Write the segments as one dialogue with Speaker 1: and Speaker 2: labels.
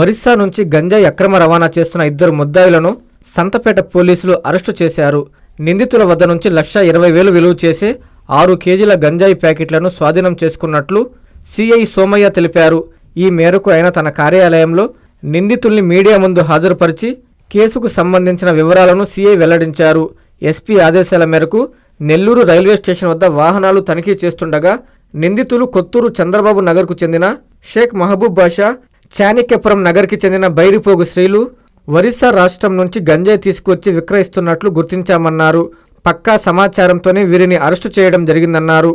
Speaker 1: ఒరిస్సా నుంచి గంజాయి అక్రమ రవాణా చేస్తున్న ఇద్దరు ముద్దాయిలను సంతపేట పోలీసులు అరెస్టు చేశారు. నిందితుల వద్ద నుంచి లక్ష ఇరవై వేలు విలువ చేసే ఆరు కేజీల గంజాయి ప్యాకెట్లను స్వాధీనం చేసుకున్నట్లు సిఐ సోమయ్య తెలిపారు. ఈ మేరకు ఆయన తన కార్యాలయంలో నిందితుల్ని మీడియా ముందు హాజరుపరిచి కేసుకు సంబంధించిన వివరాలను సిఐ వెల్లడించారు. ఎస్పీ ఆదేశాల మేరకు నెల్లూరు రైల్వే స్టేషన్ వద్ద వాహనాలు తనిఖీ చేస్తుండగా నిందితులు కొత్తూరు చంద్రబాబు నగర్కు చెందిన షేక్ మహబూబ్ బాషా చాణిక్యపురం నగర్కి చెందిన బైరిపోగు శ్రీలు ఒరిస్సా రాష్ట్రం నుంచి గంజాయి తీసుకొచ్చి విక్రయిస్తున్నట్లు గుర్తించామన్నారు. పక్కా సమాచారంతోనే వీరిని అరెస్టు చేయడం జరిగిందన్నారు.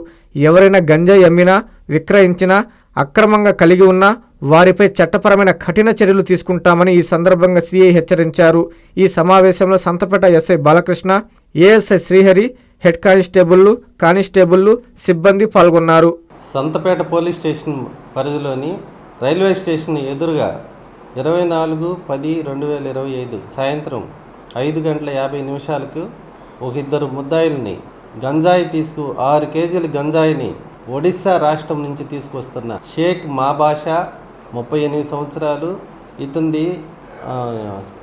Speaker 1: ఎవరైనా గంజాయి అమ్మినా విక్రయించినా అక్రమంగా కలిగి ఉన్నా వారిపై చట్టపరమైన కఠిన చర్యలు తీసుకుంటామని ఈ సందర్భంగా సీఐ హెచ్చరించారు. ఈ సమావేశంలో Santhapeta SI Balakrishna ASI Srihari head కానిస్టేబుళ్ళు కానిస్టేబుళ్ళు సిబ్బంది పాల్గొన్నారు.
Speaker 2: సంతపేట పోలీస్ స్టేషన్ పరిధిలోని రైల్వే స్టేషన్ ఎదురుగా ఇరవై నాలుగు పది రెండు వేల ఇరవై ఐదు సాయంత్రం ఐదు గంటల యాభై నిమిషాలకు ఒక ఇద్దరు ముద్దాయిల్ని గంజాయి తీసుకు ఆరు కేజీల గంజాయిని ఒడిశా రాష్ట్రం నుంచి తీసుకొస్తున్న షేక్ మాబాషా ముప్పై ఎనిమిది సంవత్సరాలు ఇతంది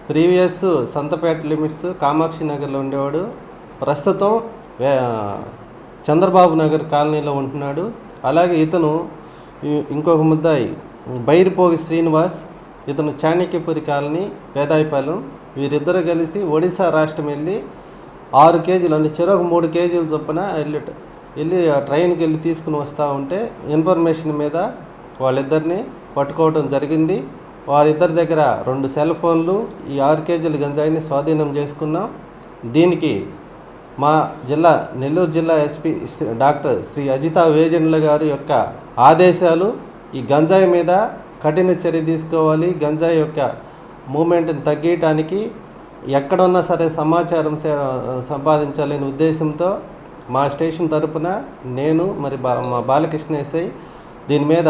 Speaker 2: ప్రీవియస్ సంతపేట లిమిట్స్ కామాక్షి నగర్లో ఉండేవాడు. ప్రస్తుతం చంద్రబాబు నగర్ కాలనీలో ఉంటున్నాడు. అలాగే ఇతను ఇంకొక ముద్దాయి బైరిపోగి శ్రీనివాస్ ఇతను చాణక్యపురి కాలనీ వేదాయపాలెం వీరిద్దరు కలిసి ఒడిశా రాష్ట్రం వెళ్ళి ఆరు కేజీలు అంటే చెరొక మూడు కేజీలు చొప్పున వెళ్ళి వెళ్ళి ఆ ట్రైన్కి వెళ్ళి తీసుకుని వస్తూ ఉంటే ఇన్ఫర్మేషన్ మీద వాళ్ళిద్దరిని పట్టుకోవడం జరిగింది. వారిద్దరి దగ్గర రెండు సెల్ ఫోన్లు ఈ ఆరు కేజీల గంజాయిని స్వాధీనం చేసుకున్నాం. దీనికి మా జిల్లా నెల్లూరు జిల్లా ఎస్పీ శ్రీ- డాక్టర్ శ్రీ అజితా వేజెండ్ల గారి యొక్క ఆదేశాలు ఈ గంజాయి మీద కఠిన చర్య తీసుకోవాలి. గంజాయి యొక్క మూమెంట్ని తగ్గించడానికి ఎక్కడున్నా సరే సమాచారం సే- సంపాదించాలనే ఉద్దేశంతో మా స్టేషన్ తరపున నేను మరి బా మా బాలకృష్ణ ఎస్ఐ దీని మీద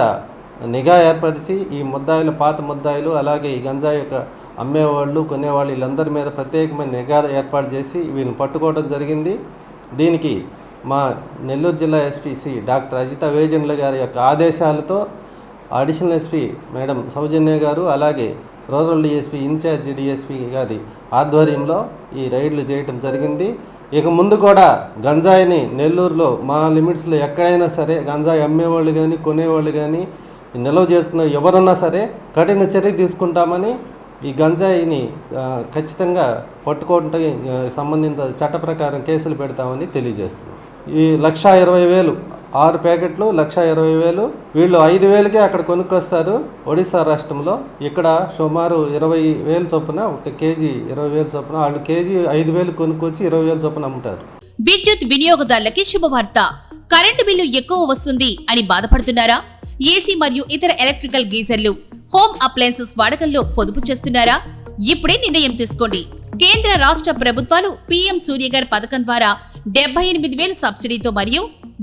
Speaker 2: నిఘా ఏర్పరిచి ఈ ముద్దాయిలు పాత ముద్దాయిలు అలాగే ఈ గంజాయి యొక్క అమ్మేవాళ్ళు కొనేవాళ్ళు వీళ్ళందరి మీద ప్రత్యేకమైన నిఘా ఏర్పాటు చేసి వీళ్ళని పట్టుకోవడం జరిగింది. దీనికి మా నెల్లూరు జిల్లా ఎస్పీసీ డాక్టర్ అజిత వేజన్ల గారి యొక్క ఆదేశాలతో అడిషనల్ ఎస్పీ మేడం సౌజన్య గారు అలాగే రూరల్ డిఎస్పీ ఇన్ఛార్జ్ డిఎస్పీ గారి ఆధ్వర్యంలో ఈ రైడ్లు చేయటం జరిగింది. ఇక ముందు కూడా గంజాయిని నెల్లూరులో మా లిమిట్స్లో ఎక్కడైనా సరే గంజాయి అమ్మేవాళ్ళు కానీ కొనేవాళ్ళు కానీ నిల్వ చేసుకున్న ఎవరున్నా సరే కఠిన చర్య తీసుకుంటామని ఈ గంజాయిని ఖచ్చితంగా పట్టుకోవడానికి సంబంధిత చట్ట ప్రకారం కేసులు పెడతామని తెలియజేస్తుంది ఈ లక్షా ఇరవై వేలు ఆరు ప్యాకెట్లు లక్ష ఇరవై వేలు. వీళ్ళు ఐదు వేలకే అక్కడ కొనుక్కొస్తారు. ఒడిశా రాష్ట్రంలో ఇక్కడ సుమారు ఇరవై వేలు చొప్పున ఒక కేజీ ఇరవై వేలు చొప్పున వాళ్ళు కేజీ ఐదు వేలు కొనుక్కొచ్చి ఇరవై వేలు చొప్పున అమ్ముతారు.
Speaker 3: విద్యుత్ వినియోగదారులకి శుభవార్త. కరెంటు బిల్లు ఎక్కువ వస్తుంది అని బాధపడుతున్నారా? ఏసీ మరియు ఇతర ఎలక్ట్రికల్ గీజర్లు హోమ్ అప్లయన్సెస్ వాడకంలో పొదుపు చేస్తున్నారా? ఇప్పుడే నిర్ణయం తీసుకోండి. కేంద్ర రాష్ట్ర ప్రభుత్వాలు పీఎం సూర్యగర్ పథకం ద్వారా డెబ్బై ఎనిమిది వేల సబ్సిడీతో మరియు